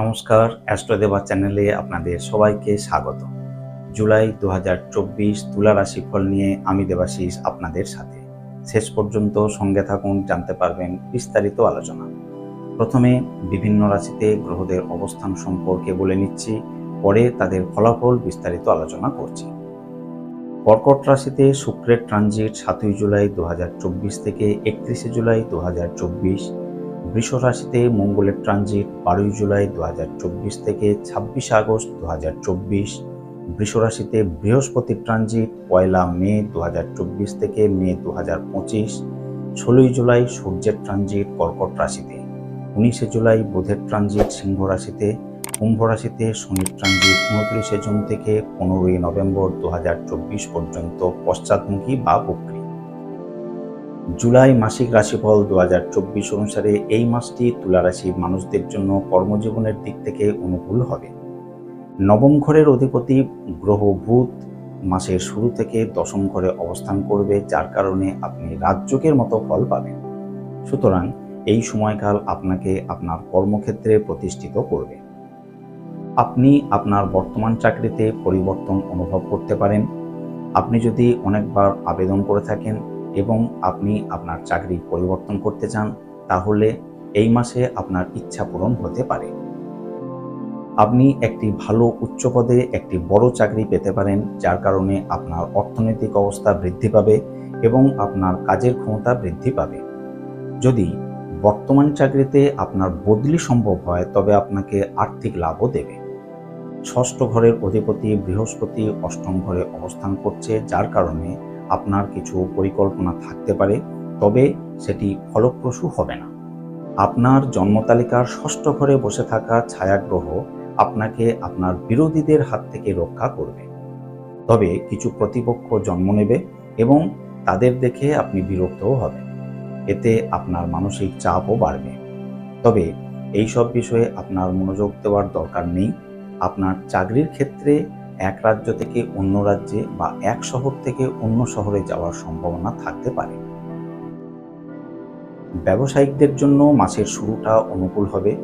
নমস্কার অ্যাস্ট্রোদেবা চ্যানেলে আপনাদের সবাইকে স্বাগত। জুলাই দু হাজার চব্বিশ তুলা রাশিফল নিয়ে আমি দেবাশিস আপনাদের সাথে। শেষ পর্যন্ত সঙ্গে থাকুন, জানতে পারবেন বিস্তারিত আলোচনা। প্রথমে বিভিন্ন রাশিতে গ্রহদের অবস্থান সম্পর্কে বলে নিচ্ছি, পরে তাদের ফলাফল বিস্তারিত আলোচনা করছি। কর্কট রাশিতে শুক্রের ট্রানজিট সাতই জুলাই দু হাজার চব্বিশ থেকে একত্রিশে জুলাই দু হাজার চব্বিশ বৃষ রাশিতে মঙ্গলের ট্রানজিট বারোই জুলাই দু হাজার চব্বিশ থেকে ছাব্বিশে আগস্ট দু হাজার চব্বিশ। বৃষ রাশিতে বৃহস্পতির ট্রানজিট পয়লা মে দু হাজার চব্বিশ থেকে মে দু হাজার ষোলোই জুলাই সূর্যের ট্রানজিট কর্কট রাশিতে। উনিশে জুলাই বুধের ট্রানজিট সিংহ রাশিতে। কুম্ভ রাশিতে শনির ট্রানজিট উনত্রিশে জুন থেকে পনেরোই নভেম্বর দু হাজার চব্বিশ পর্যন্ত পশ্চাৎমুখী বা বক্রী। জুলাই মাসিক রাশিফল দু হাজার চব্বিশ অনুসারে এই মাসটি তুলা রাশির মানুষদের জন্য কর্মজীবনের দিক থেকে অনুকূল হবে। নবম ঘরের অধিপতি গ্রহ বুধ মাসের শুরু থেকে দশম ঘরে অবস্থান করবে, যার কারণে আপনি রাজযোগের মতো ফল পাবেন। সুতরাং এই সময়কাল আপনাকে আপনার কর্মক্ষেত্রে প্রতিষ্ঠিত করবে। আপনি আপনার বর্তমান চাকরিতে পরিবর্তন অনুভব করতে পারেন। আপনি যদি অনেকবার আবেদন করে থাকেন এবং আপনি আপনার চাকরি পরিবর্তন করতে চান, তাহলে এই মাসে আপনার ইচ্ছা পূরণ হতে পারে। আপনি একটি ভালো উচ্চ পদে একটি বড় চাকরি পেতে পারেন, যার কারণে আপনার অর্থনৈতিক অবস্থা বৃদ্ধি পাবে এবং আপনার কাজের ক্ষমতা বৃদ্ধি পাবে। যদি বর্তমান চাকরিতে আপনার বদলি সম্ভব হয়, তবে আপনাকে আর্থিক লাভও দেবে। ষষ্ঠ ঘরের অধিপতি বৃহস্পতি অষ্টম ঘরে অবস্থান করছে, যার কারণে আপনার কিছু পরিকল্পনা থাকতে পারে, তবে সেটি ফলপ্রসূ হবে না। আপনার জন্মতালিকার ষষ্ঠ ঘরে বসে থাকা ছায়াগ্রহ আপনাকে আপনার বিরোধীদের হাত থেকে রক্ষা করবে। তবে কিছু প্রতিপক্ষ জন্ম নেবে এবং তাদের দেখে আপনি বিরক্তও হবেন। এতে আপনার মানসিক চাপও বাড়বে। তবে এই সব বিষয়ে আপনার মনোযোগ দেওয়ার দরকার নেই। আপনার চাকরির ক্ষেত্রে এক রাজ্য থেকে অন্য রাজ্যে বা এক শহর থেকে অন্য শহরে যাওয়ার সম্ভাবনা থাকতে পারে। ব্যবসায়িকদের জন্য মাসের শুরুটা অনুকূল হবে।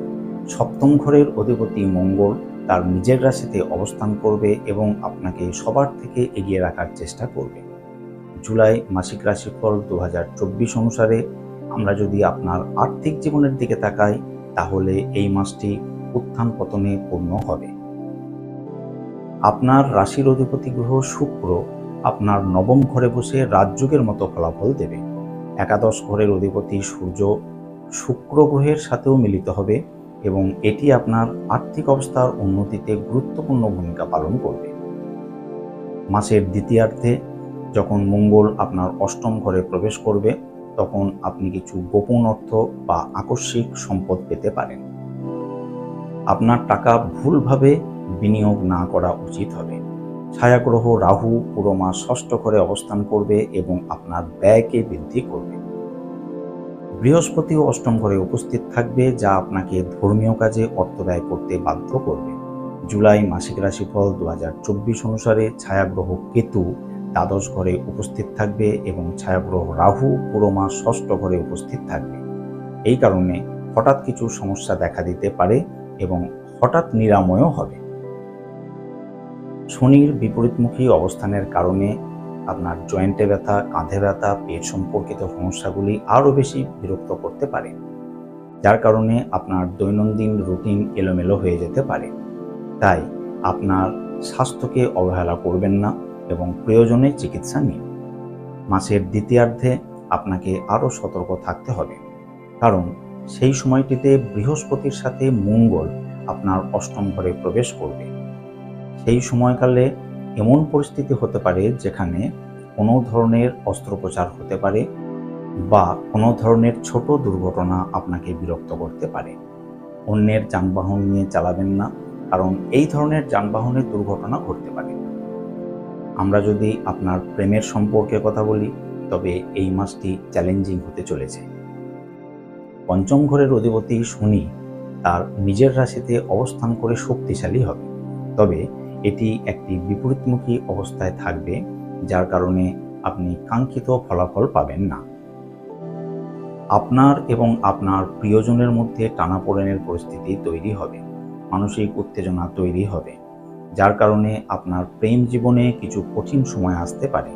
সপ্তম ঘরের অধিপতি মঙ্গল তার নিজের রাশিতে অবস্থান করবে এবং আপনাকে সবার থেকে এগিয়ে রাখার চেষ্টা করবে। জুলাই মাসিক রাশিফল দু হাজার চব্বিশ অনুসারে। আমরা যদি আপনার আর্থিক জীবনের দিকে তাকাই, তাহলে এই মাসটি উত্থান পতনে পূর্ণ হবে। আপনার রাশির অধিপতি গ্রহ শুক্র আপনার নবম ঘরে বসে রাজযোগের মতো ফলাফল দেবে। একাদশ ঘরের অধিপতি সূর্য শুক্র গ্রহের সাথেও মিলিত হবে এবং এটি আপনার আর্থিক অবস্থার উন্নতিতে গুরুত্বপূর্ণ ভূমিকা পালন করবে। মাসের দ্বিতীয়ার্ধে যখন মঙ্গল আপনার অষ্টম ঘরে প্রবেশ করবে, তখন আপনি কিছু গোপন অর্থ বা আকস্মিক সম্পদ পেতে পারেন। আপনার টাকা ভুলভাবে বিনিয়োগ না করা উচিত হবে। ছায়াগ্রহ রাহু পুরো মাস ষষ্ঠ ঘরে অবস্থান করবে এবং আপনার ব্যয়কে বৃদ্ধি করবে। বৃহস্পতিও অষ্টম ঘরে উপস্থিত থাকবে, যা আপনাকে ধর্মীয় কাজে অর্থ ব্যয় করতে বাধ্য করবে। জুলাই মাসিক রাশিফল দু হাজার চব্বিশ অনুসারে ছায়াগ্রহ কেতু দ্বাদশ ঘরে উপস্থিত থাকবে এবং ছায়াগ্রহ রাহু পুরো মাস ষষ্ঠ ঘরে উপস্থিত থাকবে। এই কারণে হঠাৎ কিছু সমস্যা দেখা দিতে পারে এবং হঠাৎ নিরাময়ও হবে। শনির বিপরীতমুখী অবস্থানের কারণে আপনার জয়েন্টে ব্যথা, কাঁধে ব্যথা, পেট সম্পর্কিত সমস্যাগুলি আরও বেশি বিরক্ত করতে পারে, যার কারণে আপনার দৈনন্দিন রুটিন এলোমেলো হয়ে যেতে পারে। তাই আপনার স্বাস্থ্যকে অবহেলা করবেন না এবং প্রয়োজনে চিকিৎসা নিন। মাসের দ্বিতীয়ার্ধে আপনাকে আরও সতর্ক থাকতে হবে, কারণ সেই সময়টিতে বৃহস্পতির সাথে মঙ্গল আপনার অষ্টম ঘরে প্রবেশ করবে। সেই সময়কালে এমন পরিস্থিতি হতে পারে যেখানে কোনো ধরনের অস্ত্রোপচার হতে পারে বা কোনো ধরনের ছোট দুর্ঘটনা আপনাকে বিরক্ত করতে পারে। অন্যের যানবাহন নিয়ে চালাবেন না, কারণ এই ধরনের যানবাহনের দুর্ঘটনা ঘটতে পারে। আমরা যদি আপনার প্রেমের সম্পর্কে কথা বলি, তবে এই মাসটি চ্যালেঞ্জিং হতে চলেছে। পঞ্চম ঘরের অধিপতি শনি তার নিজের রাশিতে অবস্থান করে শক্তিশালী হবে। তবে এটি একটি বিপরীতমুখী অবস্থায় থাকবে, যার কারণে আপনি কাঙ্ক্ষিত ফলাফল পাবেন না। আপনার এবং আপনার প্রিয়জনের মধ্যে টানাপোড়েনের পরিস্থিতি তৈরি হবে, মানসিক উত্তেজনা তৈরি হবে, যার কারণে আপনার প্রেম জীবনে কিছু কঠিন সময় আসতে পারে।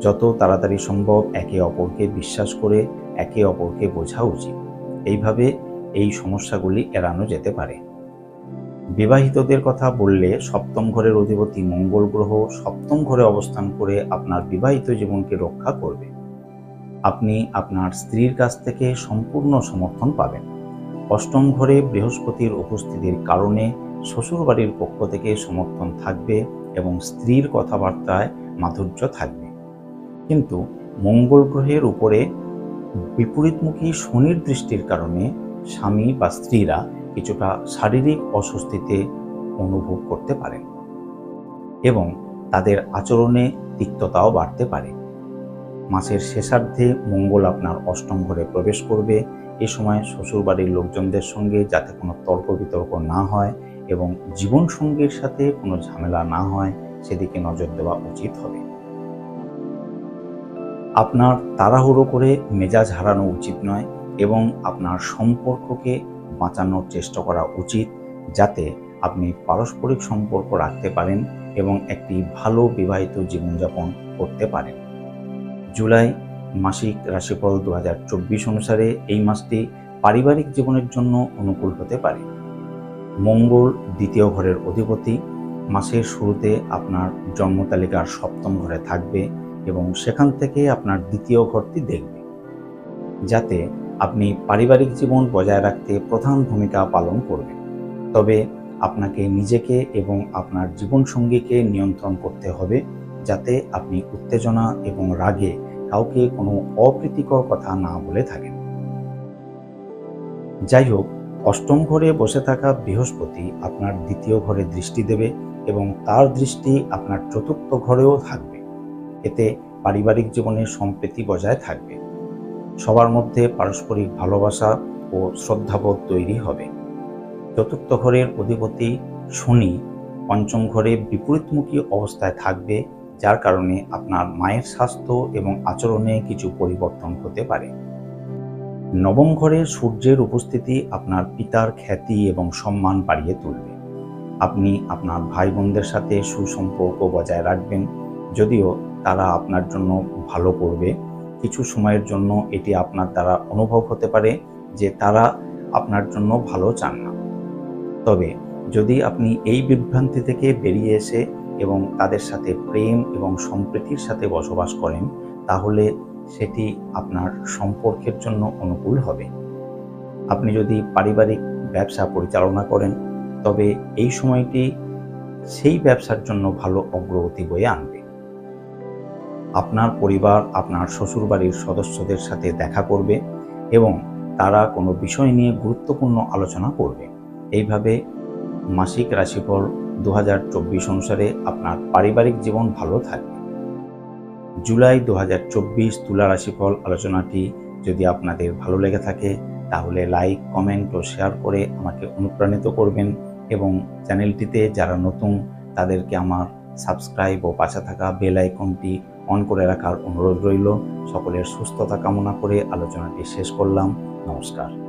যত তাড়াতাড়ি সম্ভব একে অপরকে বিশ্বাস করে একে অপরকে বোঝা উচিত। এইভাবে এই সমস্যাগুলি এড়ানো যেতে পারে। বিবাহিতদের কথা বললে সপ্তম ঘরের অধিপতি মঙ্গল গ্রহ সপ্তম ঘরে অবস্থান করে আপনার বিবাহিত জীবনকে রক্ষা করবে। আপনি আপনার স্ত্রীর কাছ থেকে সম্পূর্ণ সমর্থন পাবেন। অষ্টম ঘরে বৃহস্পতির উপস্থিতির কারণে শ্বশুরবাড়ির পক্ষ থেকে সমর্থন থাকবে এবং স্ত্রীর কথাবার্তায় মাধুর্য থাকবে। কিন্তু মঙ্গল গ্রহের উপরে বিপরীতমুখী শনির দৃষ্টির কারণে স্বামী বা স্ত্রীরা কিছুটা শারীরিক অস্বস্তিতে অনুভব করতে পারেন এবং তাদের আচরণে তিক্ততাও বাড়তে পারে। মাসের শেষার্ধে মঙ্গল আপনার অষ্টম ঘরে প্রবেশ করবে। এ সময় শ্বশুরবাড়ির লোকজনদের সঙ্গে যাতে কোনো তর্ক বিতর্ক না হয় এবং জীবন সঙ্গীর সাথে কোনো ঝামেলা না হয়, সেদিকে নজর দেওয়া উচিত হবে। আপনার তাড়াহুড়ো করে মেজাজ হারানো উচিত নয় এবং আপনার সম্পর্ককে বাঁচানোর চেষ্টা করা উচিত যাতে আপনি পারস্পরিক সম্পর্ক রাখতে পারেন এবং একটি ভালো বিবাহিত জীবনযাপন করতে পারেন। জুলাই মাসিক রাশিফল দু হাজার চব্বিশ অনুসারে এই মাসটি পারিবারিক জীবনের জন্য অনুকূল হতে পারে। মঙ্গল দ্বিতীয় ঘরের অধিপতি, মাসের শুরুতে আপনার জন্ম তালিকার সপ্তম ঘরে থাকবে এবং সেখান থেকে আপনার দ্বিতীয় ঘরটি দেখবে। যাতে আপনি পারিবারিক জীবন বজায় রাখতে প্রধান ভূমিকা পালন করবেন তবে আপনাকে নিজেকে এবং আপনার জীবনসঙ্গীকে নিয়ন্ত্রণ করতে হবে যাতে আপনি উত্তেজনা এবং রাগে কাউকে কোনো অপ্রীতিকর কথা না বলে থাকেন। যাই হোক, অষ্টম ঘরে বসে থাকা বৃহস্পতি আপনার দ্বিতীয় ঘরে দৃষ্টি দেবে এবং তার দৃষ্টি আপনার চতুর্থ ঘরেও থাকবে। এতে পারিবারিক জীবনে সম্প্রীতি বজায় থাকবে। সবার মধ্যে পারস্পরিক ভালোবাসা ও শ্রদ্ধাবোধ তৈরি হবে। চতুর্থ ঘরের অধিপতি শনি পঞ্চম ঘরে বিপরীতমুখী অবস্থায় থাকবে, যার কারণে আপনার মায়ের স্বাস্থ্য এবং আচরণে কিছু পরিবর্তন হতে পারে। নবম ঘরে সূর্যের উপস্থিতি আপনার পিতার খ্যাতি এবং সম্মান বাড়িয়ে তুলবে। আপনি আপনার ভাই বোনদের সাথে সুসম্পর্ক বজায় রাখবেন, যদিও তারা আপনার জন্য ভালো করবে। কিছু সময়ের জন্য এটি আপনার দ্বারা অনুভব হতে পারে যে তারা আপনার জন্য ভালো চান না। তবে যদি আপনি এই বিভ্রান্তি থেকে বেরিয়ে এসে এবং তাদের সাথে প্রেম এবং সম্প্রীতির সাথে বসবাস করেন, তাহলে সেটি আপনার সম্পর্কের জন্য অনুকূল হবে। আপনি যদি পারিবারিক ব্যবসা পরিচালনা করেন, তবে এই সময়টি সেই ব্যবসার জন্য ভালো অগ্রগতি বয়ে আনবে। আপনার পরিবার, আপনার শ্বশুরবাড়ির সদস্যদের সাথে দেখা করবে এবং তারা কোনো বিষয় নিয়ে গুরুত্বপূর্ণ আলোচনা করবে। এইভাবে মাসিক রাশিফল দু হাজার চব্বিশ অনুসারে আপনার পারিবারিক জীবন ভালো থাকবে। জুলাই দু হাজার চব্বিশ তুলা রাশিফল আলোচনাটি যদি আপনাদের ভালো লেগে থাকে, তাহলে লাইক, কমেন্ট ও শেয়ার করে আমাকে অনুপ্রাণিত করবেন এবং চ্যানেলটিতে যারা নতুন, তাদেরকে আমার সাবস্ক্রাইব ও পাশে থাকা বেল আইকনটি অন করে রাখার অনুরোধ রইল। সকলের সুস্থতা কামনা করে আলোচনাটি শেষ করলাম। নমস্কার।